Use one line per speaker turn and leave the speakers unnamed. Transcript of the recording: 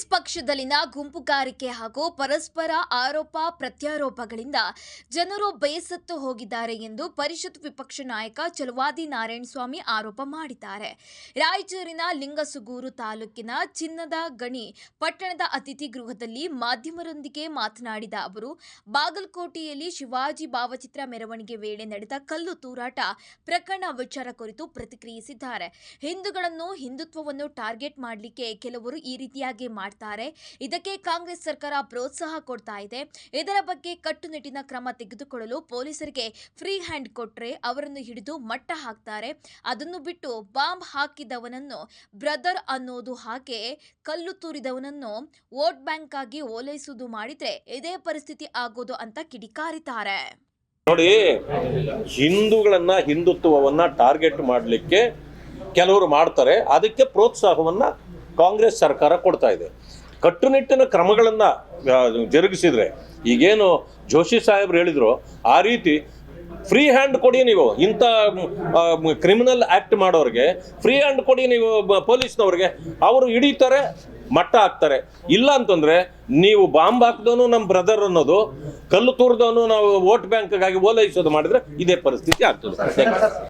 ಕಾಂಗ್ರೆಸ್ ಪಕ್ಷದಲ್ಲಿನ ಗುಂಪುಗಾರಿಕೆ ಹಾಗೂ ಪರಸ್ಪರ ಆರೋಪ ಪ್ರತ್ಯಾರೋಪಗಳಿಂದ ಜನರು ಬೇಸತ್ತು ಹೋಗಿದ್ದಾರೆ ಎಂದು ಪರಿಷತ್ ವಿಪಕ್ಷ ನಾಯಕ ಚಲವಾದಿ ನಾರಾಯಣಸ್ವಾಮಿ ಆರೋಪ ಮಾಡಿದ್ದಾರೆ. ರಾಯಚೂರಿನ ಲಿಂಗಸುಗೂರು ತಾಲೂಕಿನ ಚಿನ್ನದ ಗಣಿ ಪಟ್ಟಣದ ಅತಿಥಿ ಗೃಹದಲ್ಲಿ ಮಾಧ್ಯಮರೊಂದಿಗೆ ಮಾತನಾಡಿದ ಅವರು, ಬಾಗಲಕೋಟೆಯಲ್ಲಿ ಶಿವಾಜಿ ಭಾವಚಿತ್ರ ಮೆರವಣಿಗೆ ವೇಳೆ ನಡೆದ ಕಲ್ಲು ತೂರಾಟ ಪ್ರಕರಣ ವಿಚಾರ ಕುರಿತು ಪ್ರತಿಕ್ರಿಯಿಸಿದ್ದಾರೆ. ಹಿಂದೂಗಳನ್ನು ಹಿಂದುತ್ವವನ್ನು ಟಾರ್ಗೆಟ್ ಮಾಡಲಿಕ್ಕೆ ಕೆಲವರು ಈ ರೀತಿಯಾಗಿ ಮಾಡ್ತಾರೆ. ಇದಕ್ಕೆ ಕಾಂಗ್ರೆಸ್ ಸರ್ಕಾರ ಪ್ರೋತ್ಸಾಹ ಕೊಡ್ತಾ ಇದೆ. ಇದರ ಬಗ್ಗೆ ಕಟ್ಟುನಿಟ್ಟಿನ ಕ್ರಮ ತೆಗೆದುಕೊಳ್ಳಲು ಪೊಲೀಸರಿಗೆ ಫ್ರೀ ಹ್ಯಾಂಡ್ ಕೊಟ್ರೆ ಅವರನ್ನು ಹಿಡಿದು ಮಟ್ಟ ಹಾಕ್ತಾರೆ. ಅದನ್ನು ಬಿಟ್ಟು ಬಾಂಬ್ ಹಾಕಿದವನನ್ನು ಬ್ರದರ್ ಅನ್ನೋದು ಹಾಗೆ ಕಲ್ಲು ತೂರಿದವನನ್ನು ವೋಟ್ ಬ್ಯಾಂಕ್ ಆಗಿ ಓಲೈಸುವುದು ಮಾಡಿದ್ರೆ ಇದೇ ಪರಿಸ್ಥಿತಿ ಆಗೋದು ಅಂತ ಕಿಡಿಕಾರಿದ್ದಾರೆ.
ನೋಡಿ, ಹಿಂದೂಗಳನ್ನ ಹಿಂದುತ್ವವನ್ನ ಟಾರ್ಗೆಟ್ ಮಾಡಲಿಕ್ಕೆ ಕೆಲವರು ಮಾಡ್ತಾರೆ. ಅದಕ್ಕೆ ಪ್ರೋತ್ಸಾಹವನ್ನ ಕಾಂಗ್ರೆಸ್ ಸರ್ಕಾರ ಕೊಡ್ತಾ ಇದೆ. ಕಟ್ಟುನಿಟ್ಟಿನ ಕ್ರಮಗಳನ್ನು ಜರುಗಿಸಿದರೆ, ಈಗೇನು ಜೋಶಿ ಸಾಹೇಬ್ರು ಹೇಳಿದ್ರು, ಆ ರೀತಿ ಫ್ರೀ ಹ್ಯಾಂಡ್ ಕೊಡಿ ನೀವು. ಇಂಥ ಕ್ರಿಮಿನಲ್ ಆ್ಯಕ್ಟ್ ಮಾಡೋರಿಗೆ ಫ್ರೀ ಹ್ಯಾಂಡ್ ಕೊಡಿ ನೀವು ಪೊಲೀಸ್ನವ್ರಿಗೆ. ಅವರು ಹಿಡಿತಾರೆ, ಮಟ್ಟ ಹಾಕ್ತಾರೆ. ಇಲ್ಲ ಅಂತಂದರೆ ನೀವು ಬಾಂಬ್ ಹಾಕ್ದವನು ನಮ್ಮ ಬ್ರದರ್ ಅನ್ನೋದು, ಕಲ್ಲು ತೂರ್ದವನು ನಾವು ವೋಟ್ ಬ್ಯಾಂಕ್ಗಾಗಿ ಓಲೈಸೋದು ಮಾಡಿದ್ರೆ ಇದೇ ಪರಿಸ್ಥಿತಿ ಆಗ್ತದೆ.